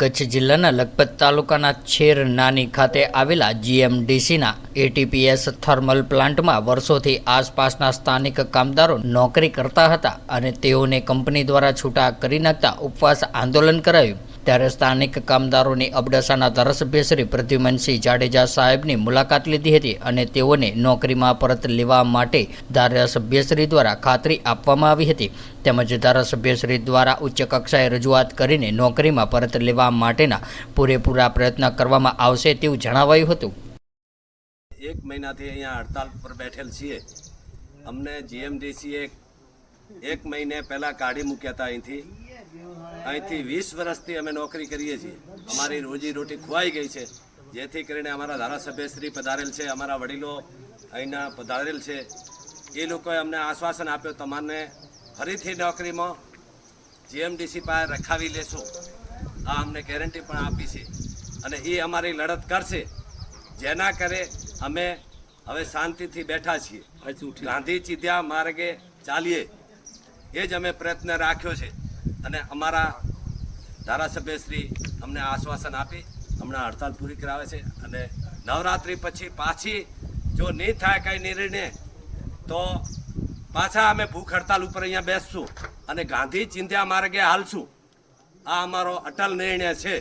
કચ્છ જિલ્લાના લખપત તાલુકાના છેર નાની ખાતે આવેલા જીએમડીસીના એટીપીએસ થર્મલ પ્લાન્ટમાં વર્ષોથી આસપાસના સ્થાનિક કામદારો નોકરી કરતા હતા અને તેઓને કંપની દ્વારા છૂટા કરી નાખતા ઉપવાસ આંદોલન કરાયું. ત્યારે સ્થાનિક કામદારોની અબડાસાના ધારાસભ્ય શ્રી પ્રદ્યુમનસિંહ જાડેજા સાહેબની મુલાકાત લીધી હતી અને તેઓને નોકરીમાં પરત લેવા માટે ધારાસભ્યશ્રી દ્વારા ખાતરી આપવામાં આવી હતી. તેમજ ધારાસભ્યશ્રી દ્વારા ઉચ્ચ કક્ષાએ રજૂઆત કરીને નોકરીમાં પરત લેવા માટેના પૂરેપૂરા પ્રયત્ન કરવામાં આવશે તેવું જણાવાયું હતું. એક મહિનાથી અહીંયા હડતાલ પર બેઠેલ છીએ. અમને જીએમડીસીએ એક મહિને પહેલાં કાઢી મૂક્યા હતા અહીંથી. અહીંથી વીસ વર્ષથી અમે નોકરી કરીએ છીએ. અમારી રોજી રોટી ખોવાઈ ગઈ છે. જેથી કરીને અમારા ધારાસભ્યશ્રી પધારેલ છે અમારા વડીલો અહીંના પધારેલ છે. એ લોકોએ અમને આશ્વાસન આપ્યું તમારને ફરીથી નોકરીમાં જીએમડીસી પાસે રખાવી લેશો. આ અમને ગેરંટી પણ આપી છે. અને એ અમારી લડત કરશે. જેના કરે અમે હવે શાંતિથી બેઠા છીએ. ગાંધી ચીધ્યા માર્ગે ચાલીએ. એ જ અમે પ્રયત્ન રાખ્યો છે. અને અમારા ધારાસભ્યશ્રી અમને આશ્વાસન આપી હમણાં હડતાલ પૂરી કરાવે છે અને નવરાત્રિ પછી પાછી જો નહીં થાય કાંઈ નિર્ણય, તો પાછા અમે ભૂખ હડતાલ ઉપર અહીંયા બેસશું અને ગાંધી ચિંધ્યા માર્ગે હાલશું. આ અમારો અટલ નિર્ણય છે.